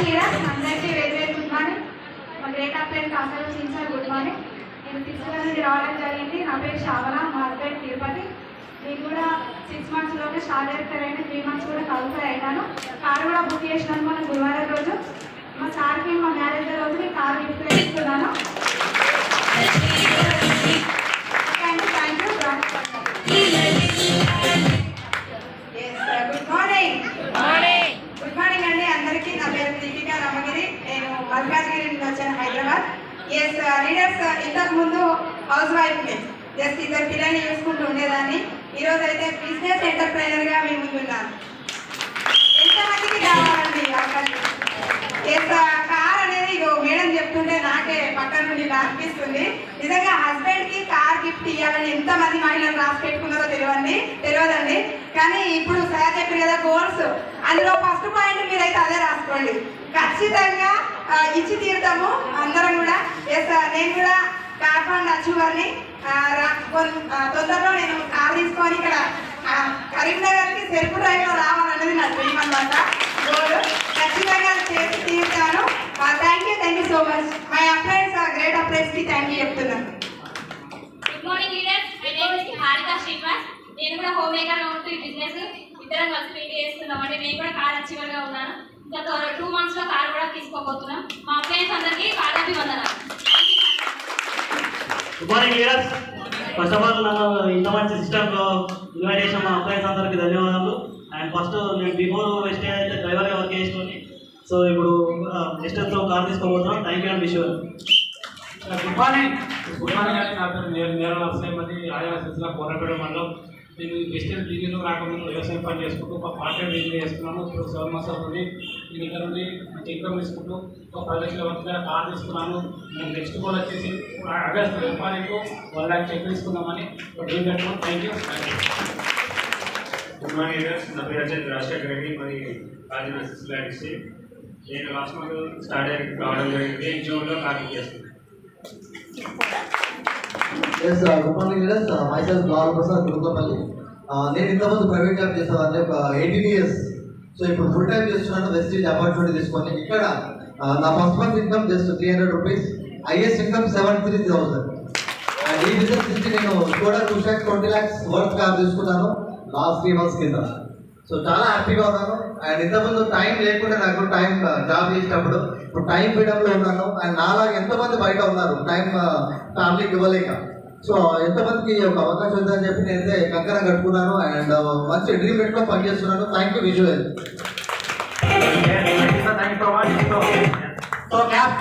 Morning అందరికీ very very good morning. మా great upline కాంతాలు సార్ గుడ్ మార్నింగ్. నేను సిక్స్త్ నుండి రావడం జరిగింది. నా పేరు శ్యామల మా హస్బెండ్ తిరుపతి. నేను కూడా సిక్స్ మంత్స్లోనే స్టార్ డైరెక్టర్ అయిన త్రీ మంత్స్ కూడా క్వాలిఫై అయినాను. కారు కూడా బుక్ చేసినాను మన గురువారం రోజు. మా సార్కి మా మ్యారేజ్ రోజు మల్కాజ్గిరి నుండి వచ్చాను Hyderabad yes leaders uh, uh, ఇంతకు ముందు హౌస్ వైఫ్ జస్ట్ ఇద్దరు పిల్లల్ని చూసుకుంటూ ఉండేదాన్ని. ఈరోజు అయితే బిజినెస్ ఎంటర్ప్రైనర్గా మీ ముందున్నాను ఎంతమందికి కావాలండి అవకాశం? ఎస్ కార్ uh, అనేది ఇగో మేడం చెప్తుంటే నాకే పక్కన నుండి అనిపిస్తుంది నిజంగా హస్బెండ్కి కార్ గిఫ్ట్ ఇవ్వాలని ఎంతమంది మహిళలు రాసి పెట్టుకున్నారో తెలియండి తెలియదండి. కానీ ఇప్పుడు సార్ చెప్పారు కదా గోల్స్ అందులో ఫస్ట్ పాయింట్ మీరైతే అదే రాసుకోండి. ఖచ్చితంగా ఇచ్చి తీరుతాము అందరం కూడా. ఎస్ నేను కూడా కార్ ఫండ్ అచీవర్ని తొందరలో నేను కారు తీసుకొని ఇక్కడ కరీంనగర్కి సెల్ఫ్ డ్రైవ్లో రావాలన్నది నా డ్రీమ్ అనమాట గోల్. ఖచ్చితంగా చేసి తీరుతాను. Thank you thank you so much my uplines great అప్లైన్స్కి thank you చెప్తున్నాను. Good morning leaders my name is Harika Srinivas నేను కూడా హోమ్ మేకర్ ఉంటూ ఈ బిజినెస్ ఇద్దరం కలిసి పెళ్ళి చేస్తున్నాం. అంటే నేను కూడా కార్ అచీవర్గా ఉన్నాను. ఇంకా టూ మంత్స్లో కార్ కూడా తీసుకోబోతున్నాం మా ఫ్రెండ్స్ అందరికీ కార్ అభి వందనాలు good morning leaders first of all నన్ను ఇంత మంచి సిస్టంలో ఇన్వైట్ చేసిన మా అప్లయన్స్ అందరికి ధన్యవాదాలు అండ్ ఫస్ట్ నేను బిఫోర్ వెస్ట్ అయితే డ్రైవర్గా వర్క్ చేసుకొని సో ఇప్పుడు డిస్టెన్స్లో car తీసుకోబోతున్నాం. Thank you and wish good morning good morning అండి నా పేరు నేను నేర నరసింహతి ఆయా సిరిసిల్ల కోరపేట మండలం. నేను డిస్టెన్స్ బిజీలో రాకముందు వ్యవసాయం పని చేసుకుంటూ ఒక పార్ట్ టైం బిజీ చేస్తున్నాను. ఇప్పుడు సెవెన్ మంత్స్ అవుతుంది. నేను ఇక్కడ నుండి మంచి ఇన్కమ్ తీసుకుంటూ ఒక పది లక్షల వరకు కార్ తీసుకున్నాను. నేను నెక్స్ట్ కూడా వచ్చేసి ఆగస్ట్ రూపాయలకు వన్ ల్యాక్ చెక్ తీసుకుందామని ఒక డ్రీమ్ పెట్టుకున్నాను. థ్యాంక్ యూ గుడ్ మార్నింగ్ నా పేరు వచ్చేసి రాజశేఖర్ రెడ్డి. మరి రాజన్న సిస్లా డిస్ట్రిక్ట్ నేను లాస్ట్ మంత్ స్టార్ట్ అయ్యి రావడం జరిగింది. జూన్లో కార్మిక్ చేస్తున్నాను yes good morning leaders myself Lal Prasad Gurukapalli నేను ఇంతకుముందు ప్రైవేట్ జాబ్ చేసేవాడిని. ఒక ఎయిటీన్ ఇయర్స్ సో ఇప్పుడు ఫుల్ టైం చేస్తున్నాను వెస్టేజ్ అపార్ట్మెంట్ తీసుకొని ఇక్కడ నా first month income just three hundred rupees highest income seven three thousand and ఈ బిజినెస్ నుంచి నేను కూడా two lakhs twenty lakhs worth car తీసుకున్నాను లాస్ట్ త్రీ మంత్స్ కింద. సో చాలా హ్యాపీగా ఉన్నాను. అండ్ ఇంతకుముందు టైం లేకుండా నాకు టైం జాబ్ చేసినప్పుడు ఇప్పుడు టైం ఫ్రీడమ్లో ఉన్నాను. అండ్ నాలాగా ఎంతమంది బయట ఉన్నారు? టైం ఫ్యామిలీకి ఇవ్వలేక. సో ఎంతమందికి యొక్క అవకాశం ఉందని చెప్పి నేనైతే కంకర కట్టుకున్నాను. అండ్ మంచి డ్రీమ్ పెట్టుకొని పనిచేస్తున్నాను thank you visual so cap